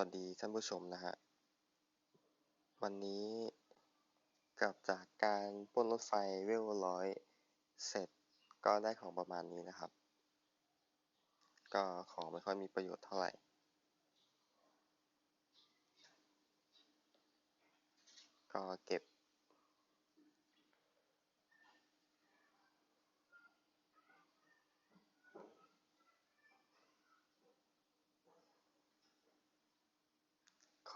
วัสดีท่านผู้ชมนะฮะ วันนี้กลับจากการป้นรถไฟเวลร้อยเสร็จก็ได้ของประมาณนี้นะครับ ก็ของไม่ค่อยมีประโยชน์เท่าไหร่ ก็เก็บ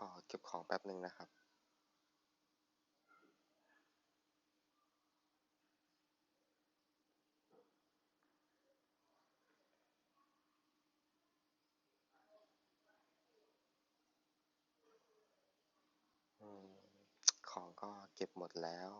ขอ เก็บของแป๊บหนึ่งนะครับของก็เก็บหมดแล้ว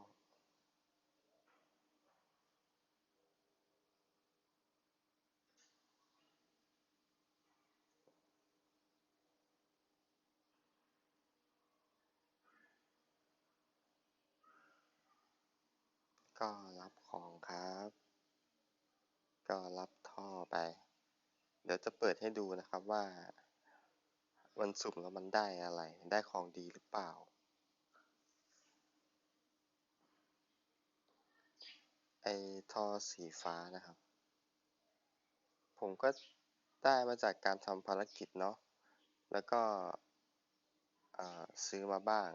ก็รับของครับ ก็รับท่อไป เดี๋ยวจะเปิดให้ดูนะครับว่า มันสุ่มแล้วมันได้อะไร ได้ของดีหรือเปล่า ไอ้ท่อสีฟ้านะครับ ผมก็ได้มาจากการทำภารกิจเนาะ แล้วก็ซื้อมาบ้าง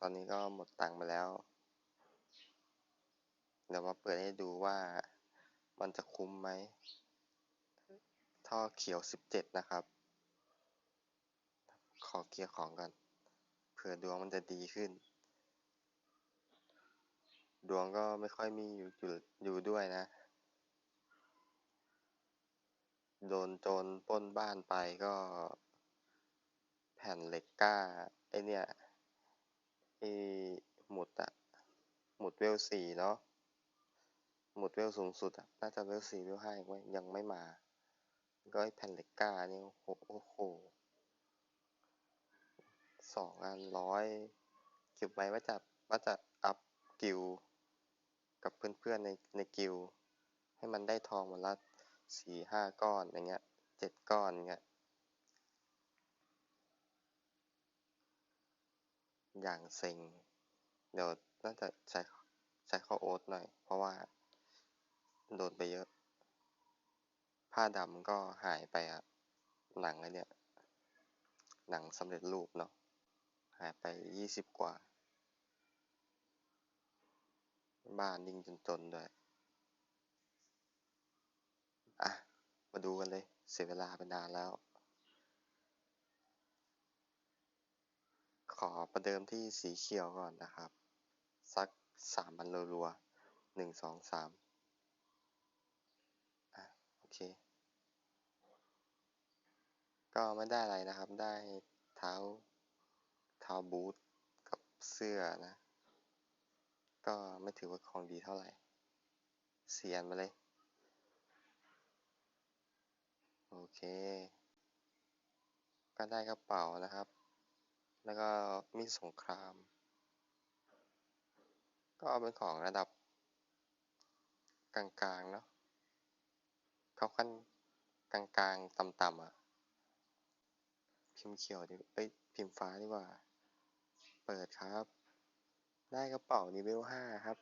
ตอนนี้ก็หมดตังค์ไปแล้ว เดี๋ยวมาเปิดให้ดูว่ามันจะคุ้มไหม ท่อเขียว 17 นะครับ ขอเกียร์ของกัน เผื่อดวงมันจะดีขึ้น ดวงก็ไม่ค่อยมีอยู่อยู่อยู่ด้วยนะ โดนโจรป้นบ้านไปก็ แผ่นเหล็กกล้า ไอเนี่ยไอหมุดอะหมุดเวลสี่เนาะ หมดเวลสูงสุดอะน่าจะเวลสี่เวลห้ายังไม่มา ก็ไอแผ่นเหล็กก้านี่โอ้โหโอ้โหสองอันร้อยเก็บไว้ว่าจะว่าจะอัพกิลกับเพื่อนๆในในกิลให้มันได้ทองวันละสี่ห้าก้อนอย่างเงี้ยเจ็ดก้อนอย่างเงี้ยอย่างเซ็งเดี๋ยวน่าจะใช้ใช้ข้าวโอ๊ตหน่อย เพราะว่า โดนไปเยอะ ผ้าดำก็หายไปอะหนังไอเนี้ย หนังสำเร็จรูปเนาะ หายไปยี่สิบกว่า บ้านนิ่งจนๆด้วย อะ มาดูกันเลย เสียเวลาไปนานแล้ว ขอประเดิมที่สีเขียวก่อนนะครับ สักสามพันรัวๆหนึ่งสองสาม เค ก็ไม่ได้อะไรนะครับ ได้เท้าเท้าบูทกับเสื้อนะ ก็ไม่ถือว่าของดีเท่าไหร่ เสียนมาเลย โอเค ก็ได้กระเป๋านะครับ แล้วก็มีสงคราม ก็เป็นของระดับกลางๆเนาะ เขาขั้นกลางๆต่ำๆอะ พิมพ์เขียวดิเอ้ย พิมพ์ฟ้าดีกว่า เปิดครับ ได้กระเป๋านิเวลห้าครับ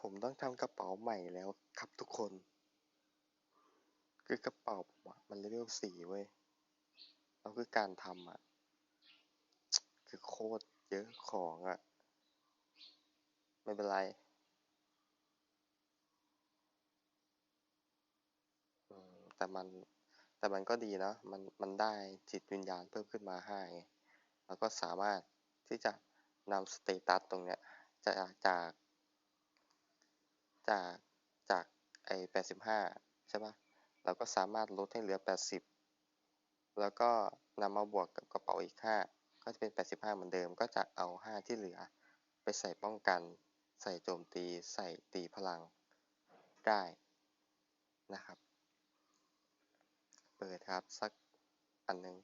ผมต้องทำกระเป๋าใหม่แล้วครับทุกคน คือกระเป๋าผมอะมันเลเวลสี่เว้ยแล้วคือการทำอะ คือโคตรเยอะของอะ ไม่เป็นไร แต่มันแต่มันก็ดีนะมันมันได้จิตวิญญาณเพิ่มขึ้นมาห้าไงแล้วก็สามารถที่จะนำสเตตัสตรงเนี้ยจากจากจากจากไอ้แปดสิบห้าใช่ปะเราก็สามารถลดให้เหลือแปดสิบแล้วก็นำมาบวกกับกระเป๋าอีกห้าก็จะเป็นแปดสิบห้าเหมือนเดิม ก็จะเอาห้าที่เหลือ ไปใส่ป้องกัน ใส่โจมตี ใส่ตีพลังได้นะครับ เปิดครับ สักอันหนึ่ง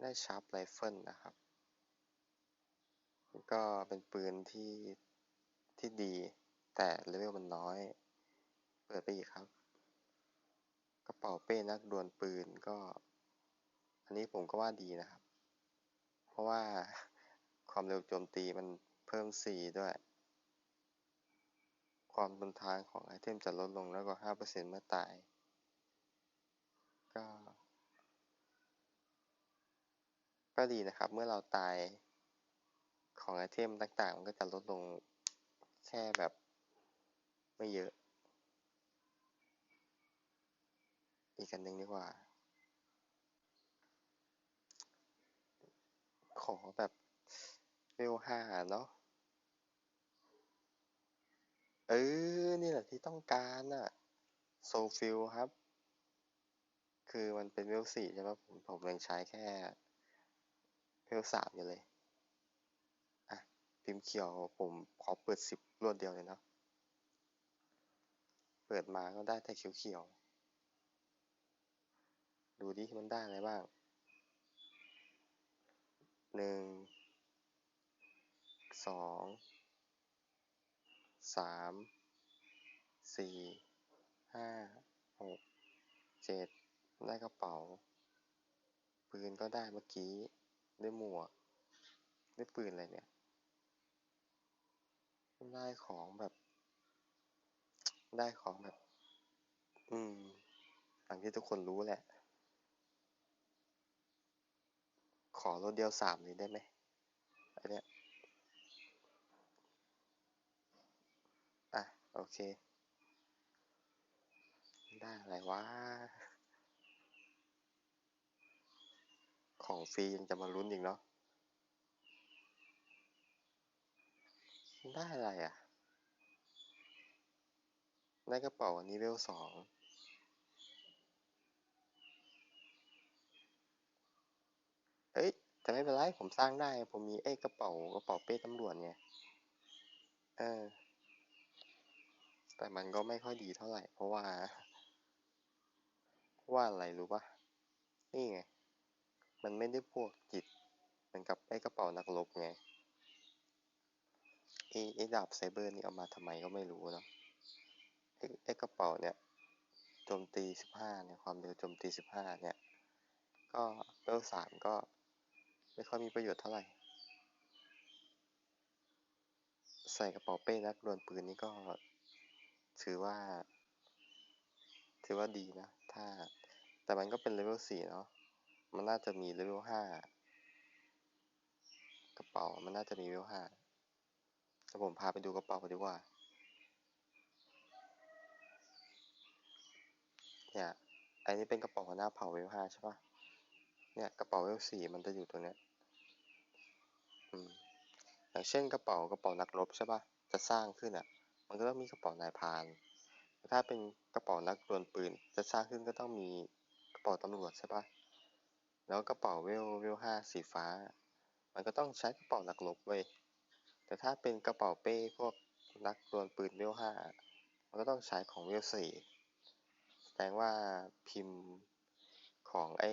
ได้ชาร์ปไรเฟิลนะครับก็เป็นปืนที่ที่ดี แต่เลเวลมันน้อย เปิดไปอีกครับ กระเป๋าเป้นักดวลปืนก็ อันนี้ผมก็ว่าดีนะครับ เพราะว่าความเร็วโจมตีมันเพิ่ม 4 ด้วย ความทนทานของไอเทมจะลดลงแล้วก็ 5%เมื่อตาย ก็ ก็ดีนะครับ เมื่อเราตายของไอเทมต่างๆ มันก็จะลดลงแค่แบบไม่เยอะ อีกอันหนึ่งดีกว่า ขอแบบเวลห้าเนาะเออ นี่แหละที่ต้องการน่ะโซฟิลครับ คือมันเป็นเวลสี่ใช่ไหมผมผมยังใช้แค่เวลสามอยู่เลย อะ พิมพ์เขียวผมขอเปิดสิบรวดเดียวเลยเนาะเปิดมาก็ได้แต่เขียวๆดูดิมันได้อะไรบ้างหนึ่งสองสามสี่ห้าหกเจ็ด ได้กระเป๋า ปืนก็ได้เมื่อกี้ ได้หมวก ได้ปืนอะไรเนี่ย ได้ของแบบ ได้ของแบบ อืมอย่างที่ทุกคนรู้แหละ ขอรถเดียวสามเลยได้ไหมอันเนี้ยอะ โอเค ได้อะไรวะ ของฟรียังจะมาลุ้นอีกเนาะได้อะไรอะได้กระเป๋าอันนี้เวลสองเอ้ยแต่ไม่เป็นไรผมสร้างได้ ผมมีไอ้กระเป๋ากระเป๋าเป้ตำรวจไงเออ แต่มันก็ไม่ค่อยดีเท่าไหร่ เพราะว่า เพราะว่าอะไรรู้ปะนี่ไง มันไม่ได้พวกจิต เหมือนกับไอ้กระเป๋านักรบไงไอ้ไอ้ดาบไซเบอร์นี่เอามาทำไมก็ไม่รู้เนาะไอ้ไอ้กระเป๋าเนี่ยโจมตีสิบห้าเนี่ยความเร็วโจมตีสิบห้าเนี่ย ก็เวลสามก็ไม่ค่อยมีประโยชน์เท่าไหร่ ใส่กระเป๋าเป้นักดวลปืนนี่ก็ถือว่า ถือว่าดีนะ ถ้าแต่มันก็เป็นเลเวลสี่เนาะ มันน่าจะมีเลเวลห้ากระเป๋ามันน่าจะมีเลเวลห้าแต่ผมพาไปดูกระเป๋าดีกว่า เนี่ย อันนี้เป็นกระเป๋าหน้าเผาเลเวลห้าใช่ปะเนี่ยกระเป๋าเลเวลสี่มันจะอยู่ตัวเนี้ย อืม อย่างเช่นกระเป๋ากระเป๋านักรบใช่ปะจะสร้างขึ้นอะ มันก็ต้องมีกระเป๋านายพาน ถ้าเป็นกระเป๋านักดวลปืน จะสร้างขึ้นก็ต้องมีกระเป๋าตำรวจใช่ปะ แล้วกระเป๋าเวลเวลห้าสีฟ้า มันก็ต้องใช้กระเป๋านักรบเว้ยแต่ถ้าเป็นกระเป๋าเป้พวกนักดวลปืนเวลห้ามันก็ต้องใช้ของเวลสี่แสดงว่าพิมพ์ของไอ้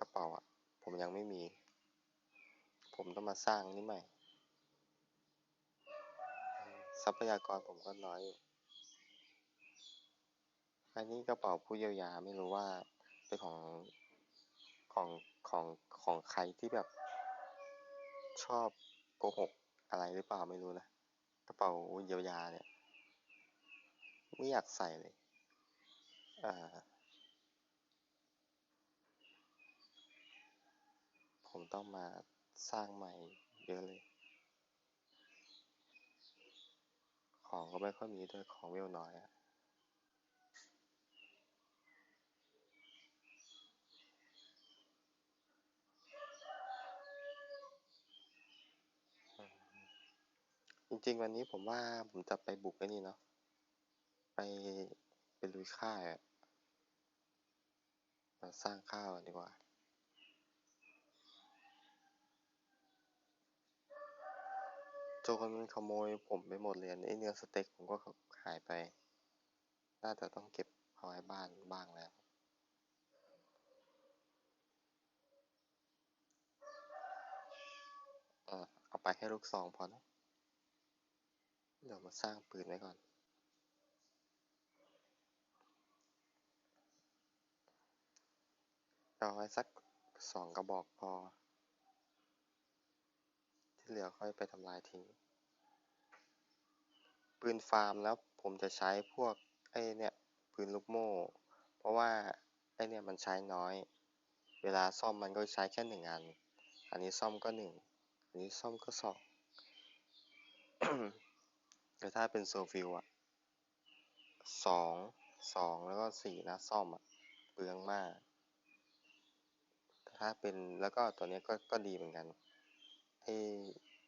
กระเป๋าอะ ผมยังไม่มี ผมต้องมาสร้างนี่ใหม่ ทรัพยากรผมก็น้อยอยู่อันนี้กระเป๋าผู้เยียวยาไม่รู้ว่าเป็นของ ของของของใครที่แบบชอบโกหกอะไรหรือเปล่าไม่รู้นะกระเป๋าเยียวยาเนี่ย ไม่อยากใส่เลยอ่าผมต้องมาสร้างใหม่เยอะเลย ของก็ไม่ค่อยมีด้วยของเวลน้อยอะ ริง ๆ วันนี้ผมว่าผมจะไปบุกไอ้นี่เนาะ ไปไปลุยค่ายอะมาสร้างข้าวดีกว่า โจรมันขโมยผมไปหมดเลยไอ้เนื้อสเต็กผมก็หายไป น่าจะต้องเก็บเอาไว้บ้านบ้างแล้วเออเอาไปแค่ลูกซองพอนะ เดี๋ยวมาสร้างปืนไว้ก่อน เอาไว้สักสองกระบอกพอ ที่เหลือค่อยไปทำลายทิ้ง ปืนฟาร์มแล้วผมจะใช้พวกไอ้เนี่ยปืนลูกโม่ เพราะว่าไอ้เนี่ยมันใช้น้อย เวลาซ่อมมันก็ใช้แค่หนึ่งอัน อันนี้ซ่อมก็หนึ่งอันนี้ซ่อมก็สอง แต่ถ้าเป็นโซฟิลอะสองสองแล้วก็สี่นะซ่อมอะเปลืองมากถ้าเป็นแล้วก็ตัวนี้ก็ก็ดีเหมือนกันไอ้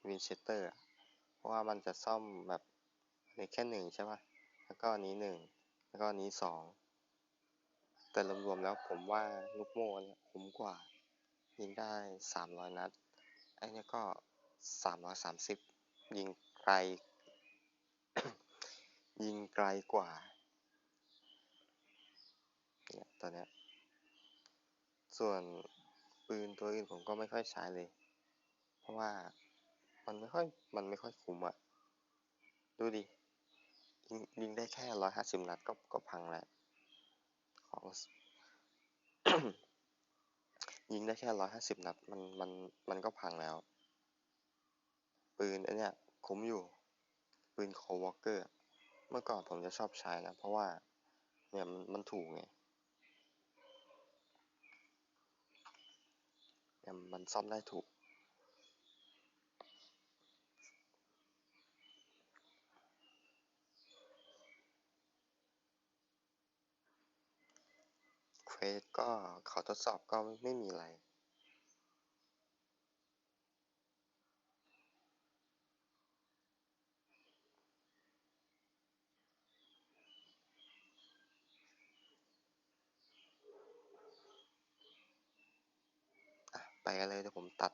วินเชสเตอร์เพราะว่ามันจะซ่อมแบบในแค่หนึ่งใช่ปะแล้วก็อันนี้หนึ่งแล้วก็อันนี้สองแต่รวมๆแล้วผมว่าลูกโม่เนี่ยคุ้มกว่า ยิงได้สามร้อยนัดไอ้เนี่ยก็สามร้อยสามสิบยิงไกล ยิงไกลกว่า เนี่ยตัวเนี้ ส่วนปืนตัวอื่นผมก็ไม่ค่อยใช้เลย เพราะว่ามันไม่ค่อย มันไม่ค่อยคุ้มอะดูดิยิงยิงได้แค่ร้อยห้าสิบนัดก็ก็พังแล้ว ของ ยิงได้แค่ร้อยห้าสิบนัด มันมันมันก็พังแล้ว ปืนอันเนี้ยคุ้มอยู่ ปืนโควอลเกอร์ เมื่อก่อนผมจะชอบใช้นะ เพราะว่า เนี่ยมันมันถูกไงเนี่ยมันซ่อมได้ถูก เควสก็เขาทดสอบก็ไม่มีอะไร อะไปกันเลยเดี๋ยวผมตัด